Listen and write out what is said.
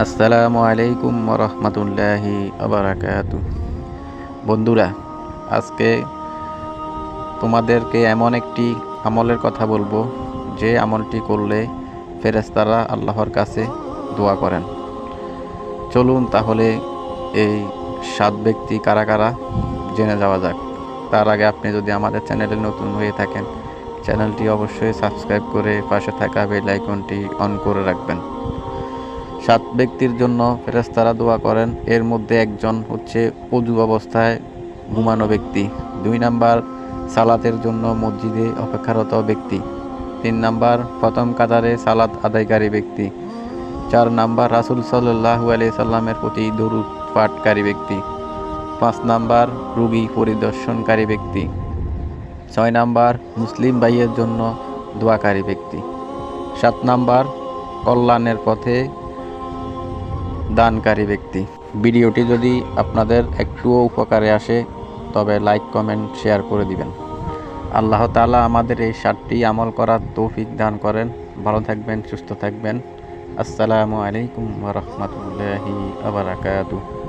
আসসালামু আলাইকুম রহমতুল্লাহি আবরাকাতু বন্ধুরা, আজকে তোমাদেরকে এমন একটি আমলের কথা বলব, যে আমলটি করলে ফেরেস্তারা আল্লাহর কাছে দোয়া করেন। চলুন তাহলে এই সাত ব্যক্তি কারা কারা জেনে যাওয়া যাক। তার আগে আপনি যদি আমাদের চ্যানেলে নতুন হয়ে থাকেন, চ্যানেলটি অবশ্যই সাবস্ক্রাইব করে পাশে থাকা বেল আইকনটি অন করে রাখবেন। সাত ব্যক্তির জন্য ফেরেস্তারা দোয়া করেন। এর মধ্যে একজন হচ্ছে অজু অবস্থায় ঘুমানো ব্যক্তি। দুই নাম্বার, সালাতের জন্য মসজিদে অপেক্ষারত ব্যক্তি। তিন নাম্বার, প্রথম কাতারে সালাত আদায়কারী ব্যক্তি। চার নাম্বার, রাসুল সাল্লাহু আলি সাল্লামের প্রতি দরুদ পাঠকারী ব্যক্তি। পাঁচ নাম্বার, রুগী পরিদর্শনকারী ব্যক্তি। ছয় নাম্বার, মুসলিম ভাইয়ের জন্য দোয়াকারী ব্যক্তি। সাত নাম্বার, কল্যাণের পথে দানকারী ব্যক্তি। ভিডিওটি যদি আপনাদের একটুও উপকারে আসে, তবে লাইক, কমেন্ট, শেয়ার করে দিবেন। আল্লাহ তালা আমাদের এই সাতটি আমল করার তৌফিক দান করেন। ভালো থাকবেন, সুস্থ থাকবেন। আসসালামু আলাইকুম রহমতুল্লাহি আবরাকাতুহ